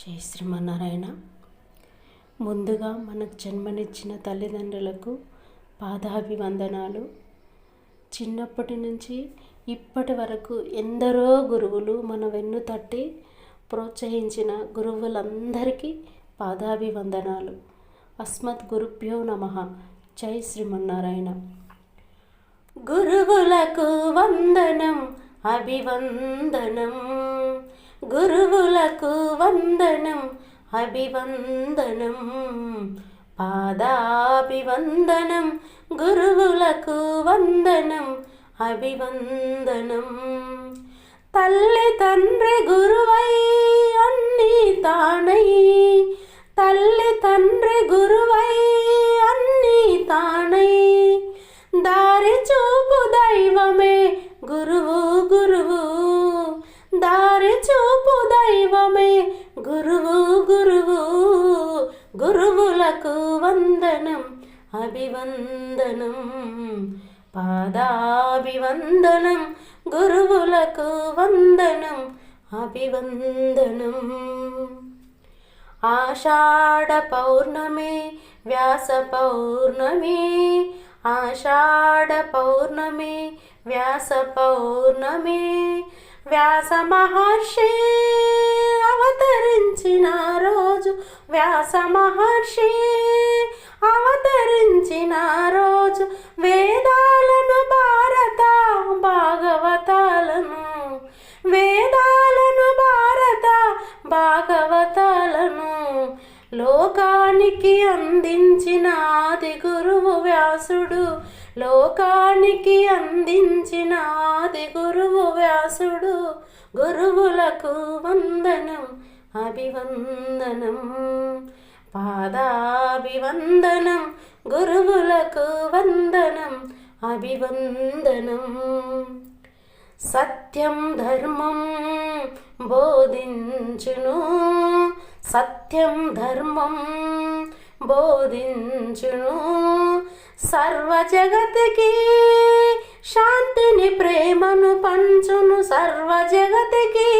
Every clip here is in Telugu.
జై శ్రీమన్నారాయణ. ముందుగా మనకు జన్మనిచ్చిన తల్లిదండ్రులకు పాదాభివందనాలు. చిన్నప్పటి నుంచి ఇప్పటి వరకు ఎందరో గురువులు మన వెన్ను తట్టి ప్రోత్సహించిన గురువులందరికీ పాదాభివందనాలు. అస్మత్ గురుభ్యో నమ. జై శ్రీమన్నారాయణ. గురువులకు వందనం అభివందనం. గురువులకు వందనం అభివందనం. పాదాభివందనం గురువులకు వందనం అభివందనం. తల్లి తండ్రి గురువై అన్ని తానై తల్లి తండ్రి గురువై అన్ని తానై. దారి చూపు దైవమే గురువు గురువు గురువు గురువులకు వందనం అభివందనం. పాదాభివందనం గురువులకు వందనం అభివందనం. ఆషాఢ పౌర్ణమి వ్యాస పౌర్ణమి ఆషాఢ పౌర్ణమి వ్యాస పౌర్ణమి. వ్యాస మహర్షి అవతరించిన రోజు వ్యాస మహర్షి అవతరించిన రోజు వేదాలను భారత భాగవతాలను వేదాలను భారత భాగవతాలను లోకానికి అందించిన ఆది గురువు వ్యాసుడు లోకానికి అందించిన ఆది గురువు వ్యాసుడు గురువులకు వందనం. అభివందనం. పాదాభివందనం గురువులకు వందనం అభివందనం. సత్యం ధర్మం బోధించును సత్యం ధర్మం బోధించును. సర్వ జగతికి శాంతిని ప్రేమను పంచును సర్వ జగతికి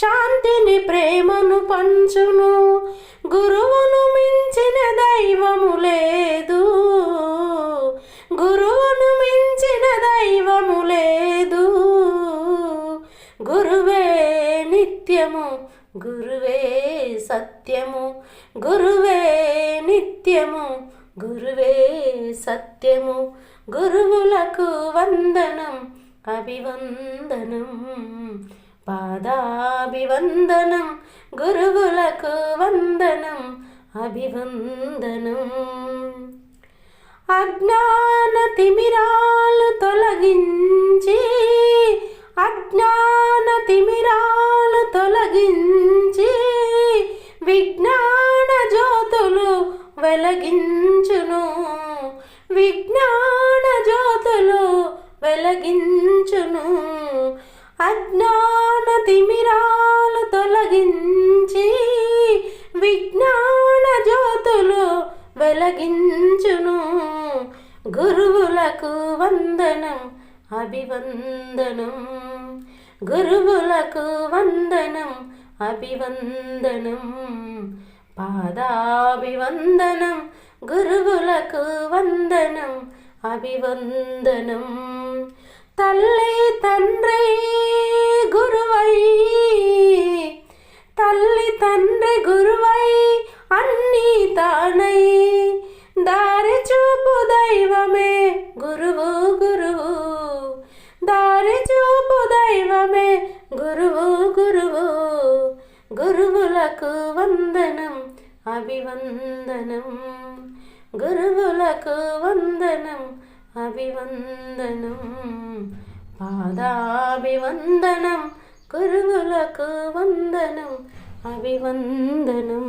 శాంతిని ప్రేమను పంచును. గురువును మించిన దైవము లేదు. గురువును మించిన దైవము లేదు. గురువే నిత్యము గురువే సత్యము. గురువే నిత్యము గురువే సత్యము. గురువులకు వందనం అభివందనం. పాదాభివందనం గురువులకు వందనం అభివందనం. అజ్ఞాన తిమిరాలు తొలగించి అజ్ఞాన తిమిరాలు తొలగించి విజ్ఞాన జ్యోతులు వెలగించును. విజ్ఞాన జ్యోతులు వెలగించును. అజ్ఞాన తిమిరాలు తొలగించి విజ్ఞాన జ్యోతులు వెలగించును. గురువులకు వందనం అభివందనం. గురువులకు వందనం అభివందనం. పాదాభివందనం గురువులకు వందనం అభివందనం. తల్లి తండ్రి గురువై. తల్లి తండ్రి గురువై అన్నీ తానై. దారి చూపు దైవమే గురువు గురువు. దారి చూపు దైవమే గురువు గురువు. గురువులకు వందనం అభివందనం. గురువులకు వందనం అభివందనం పాదాభివందనం గురువులకు వందనం అభివందనం.